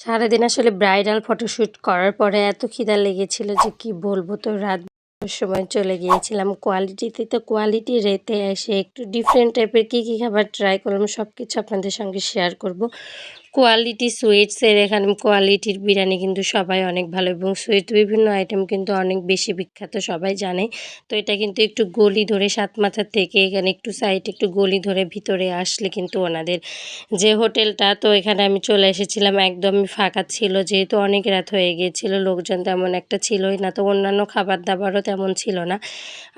সারাদিন আসলে bridal photoshoot করার পরে এত খিদা লেগেছিল যে কি বলব তো, রাত সময় চলে গিয়েছিলাম। কোয়ালিটিতে তো কোয়ালিটি রেতে এসে একটু ডিফারেন্ট টাইপের কী কী খাবার ট্রাই করলাম সব কিছু আপনাদের সঙ্গে শেয়ার করব। কোয়ালিটি সুইটসের এখানে কোয়ালিটির বিরিয়ানি কিন্তু সবাই অনেক ভালো এবং সুইট বিভিন্ন আইটেম কিন্তু অনেক বেশি বিখ্যাত, সবাই জানে। তো এটা কিন্তু একটু গলি ধরে সাত মাথার থেকে এখানে একটু সাইড একটু গলি ধরে ভিতরে আসলে কিন্তু ওনাদের যে হোটেলটা, তো এখানে আমি চলে এসেছিলাম, একদমই ফাঁকা ছিল, যেহেতু অনেক রাত হয়ে গিয়েছিল, লোকজন তেমন একটা ছিলই না, তো অন্যান্য খাবার দাবারও তেমন ছিল না।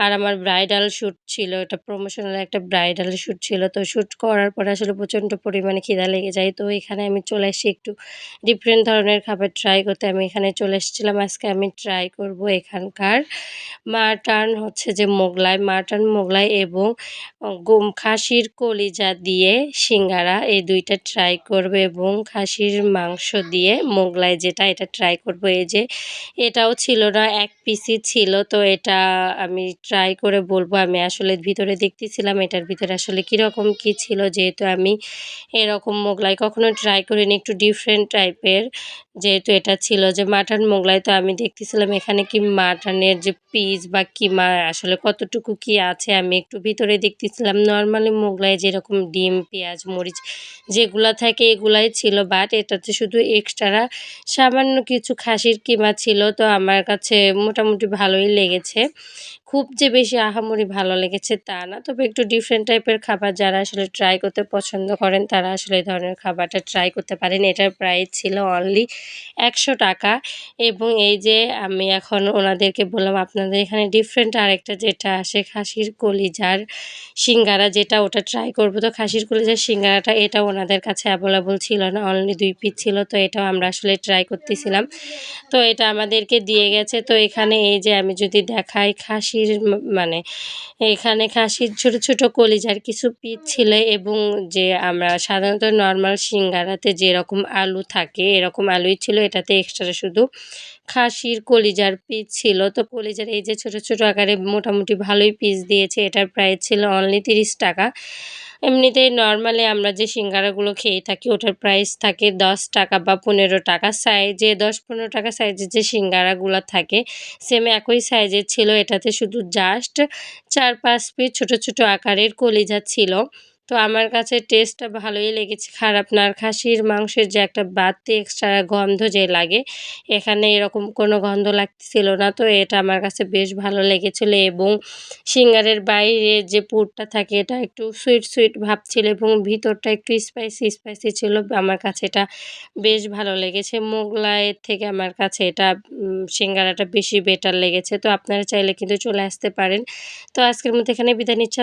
আর আমার ব্রাইডাল শ্যুট ছিল, এটা প্রমোশনাল একটা ব্রাইডাল শ্যুট ছিল, তো শ্যুট করার পরে আসলে প্রচণ্ড পরিমাণে খিদা লেগে যায়, তো এখানে আমি চলে এসেছি একটু ডিফারেন্ট ধরনের খাবার ট্রাই করতে। আমি এখানে চলে এসেছিলাম, আজকে আমি ট্রাই করব এখানকার মাটন হচ্ছে যে মোগলাই, মাটন, মোগলাই এবং গম খাসির কলিজা দিয়ে সিঙ্গারা। এই দুইটা ট্রাই করব এবং খাসির মাংস দিয়ে মোগলাই যেটা, এটা ট্রাই করব। এই যে এটাও ছিল না, এক পিসি ছিল, তো এটা আমি ট্রাই করে বলব। আমি আসলে ভিতরে দেখতেছিলাম, এটার ভিতরে আসলে কীরকম কি ছিল, যেহেতু আমি এরকম মোগলাই কখনো ট্রাই করিনি একটু ডিফারেন্ট টাইপের যেহেতু এটা ছিল যে মাটন মোগলাই, তো আমি দেখতেছিলাম এখানে কি মাটনের যে পিস বা কিমা আসলে কতটুকু কি আছে আমি একটু ভিতরে দেখতেছিলাম। নর্মালি মোগলাই যেরকম ডিম, পেঁয়াজ, মরিচ যেগুলা থাকে এগুলাই ছিল বাট এটাতে শুধু এক্সট্রা সামান্য কিছু খাসির কিমা ছিল, তো আমার কাছে মোটামুটি ভালোই লেগেছে। খুব যে বেশি আহামরি ভালো লেগেছে তা না, তবে একটু ডিফারেন্ট টাইপের খাবার যারা আসলে ট্রাই করতে পছন্দ করেন, তারা আসলে এই ধরনের খাবারটা ট্রাই করতে পারেন। এটার প্রাইস ছিল অনলি একশো টাকা এবং এই যে আমি এখন ওনাদেরকে বললাম, আপনাদের এখানে ডিফারেন্ট আরেকটা যেটা আসে খাসির কলিজার সিঙ্গারা, যেটা ওটা ট্রাই করব। তো খাসির কলিজার সিঙ্গারাটা এটা ওনাদের কাছে অ্যাভেলেবল ছিল না অনলি দুই পিস ছিল, তো এটাও আমরা আসলে ট্রাই করতেছিলাম। তো এটা আমাদেরকে দিয়ে গেছে। তো এখানে এই যে আমি যদি দেখাই খাসির মানে এখানে খাসির ছোট ছোট কলিজার কিছু পিস ছিল এবং যে আমরা সাধারণত নর্মাল সিঙ্গারাতে যেরকম আলু থাকে, এরকম আলুই ছিল। এটাতে এক্সট্রা শুধু খাসির কলিজার পিস ছিল। তো কলিজার এই যে ছোট ছোট আকারে মোটামুটি ভালোই পিস দিয়েছে। এটার প্রাইস ছিল অনলি তিরিশ টাকা। এমনিতেই নর্মালি আমরা যে সিঙ্গারাগুলো খেয়ে থাকি, ওটার প্রাইস থাকে দশ টাকা বা পনেরো টাকা। সাইজে দশ, পনেরো টাকা সাইজের যে সিঙ্গারাগুলো থাকে সেম একই সাইজের ছিল। এটাতে শুধু জাস্ট চার, পাঁচ পিস ছোট ছোট আকারের কলিজা ছিল। তো আমার কাছে টেস্টটা ভালোই লেগেছে। খারাপ না, আর খাসির মাংসের যে একটা বাড়তি এক্সট্রা গন্ধ যে লাগে, এখানে এরকম কোনো গন্ধ লাগতেছিল না। তো এটা আমার কাছে বেশ ভালো লেগেছিলো এবং সিঙ্গারের বাইরে যে পুরটা থাকে, এটা একটু সুইট সুইট ভাব ছিল এবং ভিতরটা একটু স্পাইসি স্পাইসি ছিল। আমার কাছে এটা বেশ ভালো লেগেছে। মোগলাইয়ের থেকে আমার কাছে এটা সিঙ্গারাটা বেশি বেটার লেগেছে। তো আপনারা চাইলে কিন্তু চলে আসতে পারেন। তো আজকের মধ্যে এখানে বিদায় নিচ্ছি।